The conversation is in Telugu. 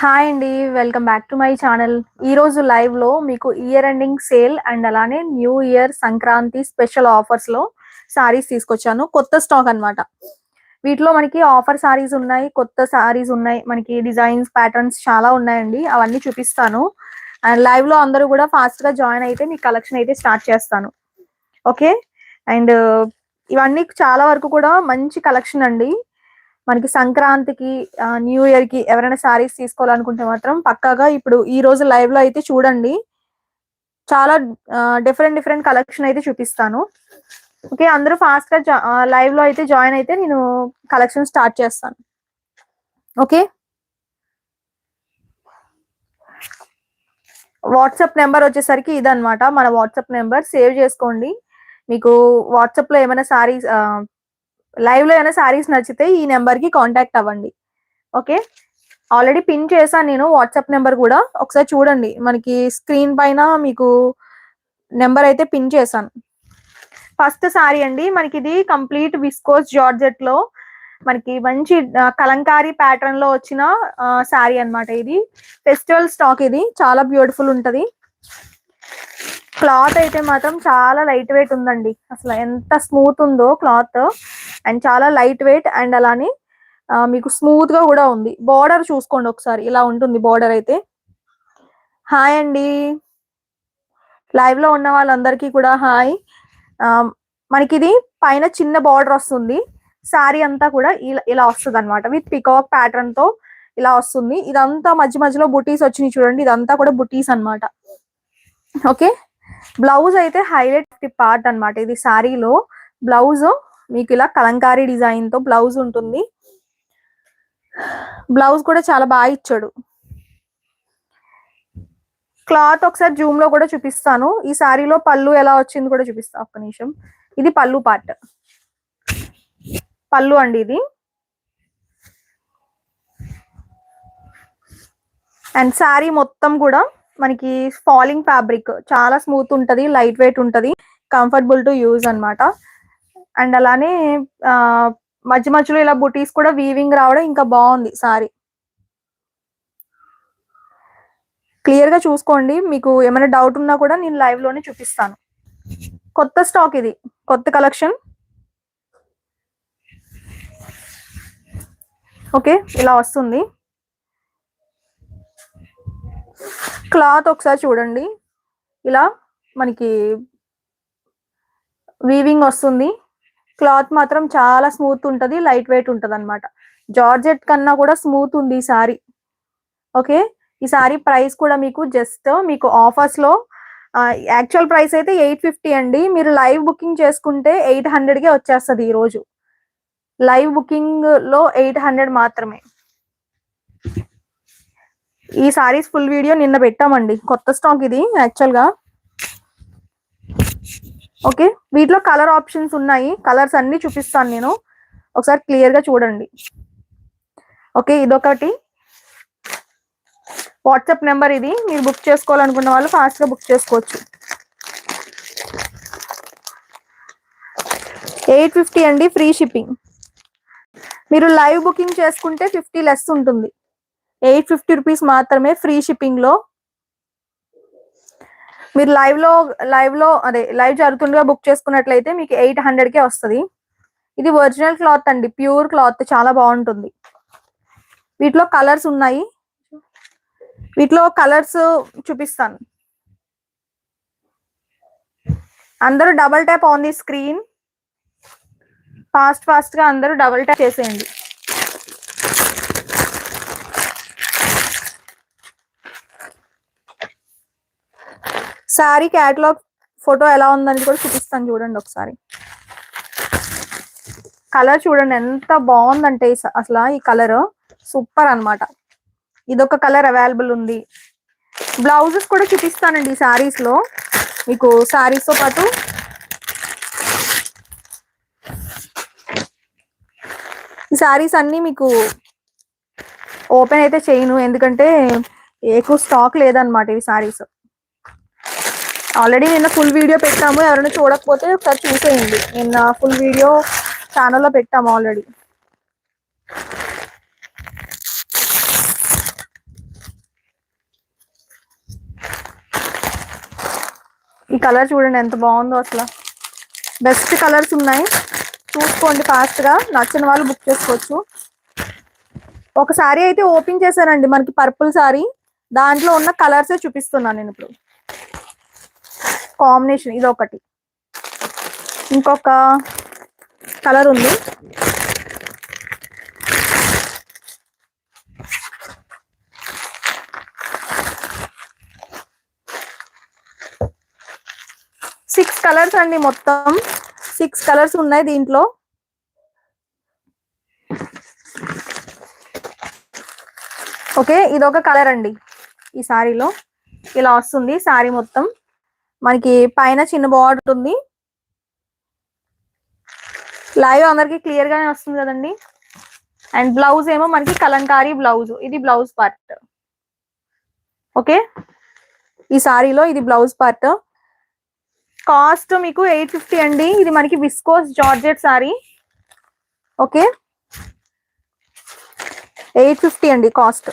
హాయ్ అండి welcome back to my channel ఈ రోజు లైవ్లో మీకు ఇయర్ ఎండింగ్ సేల్ అండ్ అలానే న్యూ ఇయర్ సంక్రాంతి స్పెషల్ ఆఫర్స్లో సారీస్ తీసుకొచ్చాను. కొత్త స్టాక్ అన్నమాట. వీటిలో మనకి ఆఫర్ సారీస్ ఉన్నాయి కొత్త సారీస్ ఉన్నాయి. మనకి డిజైన్స్ ప్యాటర్న్స్ చాలా ఉన్నాయండి. అవన్నీ చూపిస్తాను. అండ్ లైవ్లో అందరూ కూడా ఫాస్ట్గా జాయిన్ అయితే మీ కలెక్షన్ అయితే స్టార్ట్ చేస్తాను. ఓకే అండ్ ఇవన్నీ చాలా వరకు కూడా మంచి కలెక్షన్ అండి. మనకి సంక్రాంతికి న్యూ ఇయర్కి ఎవరైనా సారీస్ తీసుకోవాలనుకుంటే మాత్రం పక్కాగా ఇప్పుడు ఈ రోజు లైవ్లో అయితే చూడండి. చాలా డిఫరెంట్ డిఫరెంట్ కలెక్షన్ అయితే చూపిస్తాను. ఓకే అందరూ ఫాస్ట్గా లైవ్లో అయితే జాయిన్ అయితే నేను కలెక్షన్ స్టార్ట్ చేస్తాను. ఓకే వాట్సాప్ నెంబర్ వచ్చేసరికి ఇదనమాట మన వాట్సాప్ నెంబర్ సేవ్ చేసుకోండి. మీకు వాట్సాప్లో ఏమైనా సారీస్ లైవ్లో ఏమైనా సారీస్ నచ్చితే ఈ నెంబర్కి కాంటాక్ట్ అవ్వండి. ఓకే ఆల్రెడీ పిన్ చేశాను నేను వాట్సాప్ నెంబర్ కూడా. ఒకసారి చూడండి. మనకి స్క్రీన్ పైన మీకు నెంబర్ అయితే పిన్ చేశాను. ఫస్ట్ సారీ అండి. మనకి ఇది కంప్లీట్ విస్కోస్ జార్జెట్లో మనకి మంచి కలంకారీ ప్యాటర్న్లో వచ్చిన సారీ అన్నమాట ఇది. ఫెస్టివల్ స్టాక్ ఇది. చాలా బ్యూటిఫుల్ ఉంటది. క్లాత్ అయితే మాత్రం చాలా లైట్ వెయిట్ ఉందండి. అసలు ఎంత స్మూత్ ఉందో క్లాత్ అండ్ చాలా లైట్ వెయిట్ అండ్ అలానే మీకు స్మూత్గా కూడా ఉంది. బార్డర్ చూసుకోండి ఒకసారి. ఇలా ఉంటుంది బార్డర్ అయితే. హాయ్ అండి. లైవ్లో ఉన్న వాళ్ళందరికీ కూడా హాయ్ మనకి ఇది పైన చిన్న బార్డర్ వస్తుంది. శారీ అంతా కూడా ఇలా ఇలా వస్తుంది అనమాట విత్ పికాక్ ప్యాటర్న్తో ఇలా వస్తుంది. ఇదంతా మధ్య మధ్యలో బుటీస్ వచ్చినాయి చూడండి. ఇదంతా కూడా బుటీస్ అనమాట ఓకే బ్లౌజ్ అయితే హైలైట్ పార్ట్ అనమాట ఇది శారీలో బ్లౌజ్ మీకు ఇలా కలంకారీ డిజైన్తో బ్లౌజ్ ఉంటుంది. బ్లౌజ్ కూడా చాలా బాగా ఇచ్చాడు. క్లాత్ ఒకసారి జూమ్లో కూడా చూపిస్తాను. ఈ శారీలో పళ్ళు ఎలా వచ్చింది కూడా చూపిస్తా ఒక్క నిమిషం. ఇది పళ్ళు పార్ట్ పళ్ళు అండి ఇది. అండ్ శారీ మొత్తం కూడా మనకి ఫాలింగ్ ఫ్యాబ్రిక్ చాలా స్మూత్ ఉంటది లైట్ వెయిట్ ఉంటది కంఫర్టబుల్ టు యూజ్ అనమాట అండ్ అలానే మధ్య మధ్యలో ఇలా బుటీస్ కూడా వీవింగ్ రావడం ఇంకా బాగుంది సారీ. క్లియర్గా చూసుకోండి. మీకు ఏమైనా డౌట్ ఉన్నా కూడా నేను లైవ్లోనే చూపిస్తాను. కొత్త స్టాక్ ఇది. కొత్త కలెక్షన్ ఓకే ఇలా వస్తుంది. క్లాత్ ఒకసారి చూడండి. ఇలా మనకి వీవింగ్ వస్తుంది. క్లాత్ మాత్రం చాలా స్మూత్ ఉంటుంది లైట్ వెయిట్ ఉంటుంది అనమాట జార్జెట్ కన్నా కూడా స్మూత్ ఉంది ఈ సారీ. ఓకే? ఈ సారీ ప్రైస్ కూడా మీకు జస్ట్ మీకు ఆఫర్స్లో యాక్చువల్ ప్రైస్ అయితే ఎయిట్ ఫిఫ్టీ అండి. మీరు లైవ్ బుకింగ్ చేసుకుంటే ఎయిట్ హండ్రెడ్ కే వచ్చేస్తుంది ఈ రోజు. లైవ్ బుకింగ్లో ఎయిట్ హండ్రెడ్ మాత్రమే. ఈ సారీస్ ఫుల్ వీడియో నిన్న పెట్టామండి. కొత్త స్టాక్ ఇది యాక్చువల్గా ఓకే వీటిలో కలర్ ఆప్షన్స్ ఉన్నాయి. కలర్స్ అన్ని చూపిస్తాను నేను. ఒకసారి క్లియర్గా చూడండి. ఓకే ఇదొకటి. వాట్సాప్ నెంబర్ ఇది. మీరు బుక్ చేసుకోవాలనుకున్న వాళ్ళు ఫాస్ట్గా బుక్ చేసుకోవచ్చు. ఎయిట్ ఫిఫ్టీ అండి ఫ్రీ షిప్పింగ్. మీరు లైవ్ బుకింగ్ చేసుకుంటే ఫిఫ్టీ లెస్ ఉంటుంది. ఎయిట్ ఫిఫ్టీ రూపీస్ మాత్రమే ఫ్రీ షిప్పింగ్లో మీరు లైవ్లో లైవ్లో అదే లైవ్ జరుగుతుండగా బుక్ చేసుకున్నట్లయితే మీకు ఎయిట్ హండ్రెడ్ కే వస్తుంది. ఇది ఒరిజినల్ క్లాత్ అండి. ప్యూర్ క్లాత్ చాలా బాగుంటుంది. వీటిలో కలర్స్ ఉన్నాయి. వీటిలో కలర్స్ చూపిస్తాను. అందరూ double tap on the screen fast ఫాస్ట్గా అందరూ డబల్ ట్యాప్ చేసేయండి. శారీ క్యాటలాగ్ ఫోటో ఎలా ఉందని కూడా చూపిస్తాను చూడండి ఒకసారి. కలర్ చూడండి ఎంత బాగుందంటే అసలు ఈ కలర్ సూపర్ అనమాట ఇదొక కలర్ అవైలబుల్ ఉంది. బ్లౌజెస్ కూడా చూపిస్తానండి ఈ శారీస్లో. మీకు శారీస్తో పాటు ఈ శారీస్ అన్ని మీకు ఓపెన్ అయితే చేయను. ఎందుకంటే ఎక్కువ స్టాక్ లేదనమాట ఈ శారీస్ ఆల్రెడీ నిన్న ఫుల్ వీడియో పెట్టాము. ఎవరైనా చూడకపోతే ఒకసారి చూసేయండి. నిన్న ఫుల్ వీడియో ఛానల్లో పెట్టాము ఆల్రెడీ ఈ కలర్ చూడండి ఎంత బాగుందో అసలు. బెస్ట్ కలర్స్ ఉన్నాయి. చూసుకోండి ఫాస్ట్గా నచ్చిన వాళ్ళు బుక్ చేసుకోవచ్చు. ఒక సారీ అయితే ఓపెన్ చేశానండి. మనకి పర్పుల్ సారీ దాంట్లో ఉన్న కలర్సే చూపిస్తున్నాను నేను ఇప్పుడు. కాంబినేషన్ ఇది ఒకటి ఇంకొక కలర్ ఉంది. సిక్స్ కలర్స్ అండి మొత్తం. సిక్స్ కలర్స్ ఉన్నాయి దీంట్లో. ఓకే ఇది ఒక కలర్ అండి ఈ సారీలో. ఇలా వస్తుంది సారీ మొత్తం. మనకి పైన చిన్న బార్డర్ ఉంది. లైవ్ అందరికి క్లియర్ గానే వస్తుంది కదండి. అండ్ బ్లౌజ్ ఏమో మనకి కలంకారీ బ్లౌజ్ ఇది బ్లౌజ్ పార్ట్ ఓకే ఈ సారీలో ఇది బ్లౌజ్ పార్ట్ కాస్ట్ మీకు ఎయిట్ ఫిఫ్టీ అండి. ఇది మనకి viscose georgette sari. Okay eight fifty అండి కాస్ట్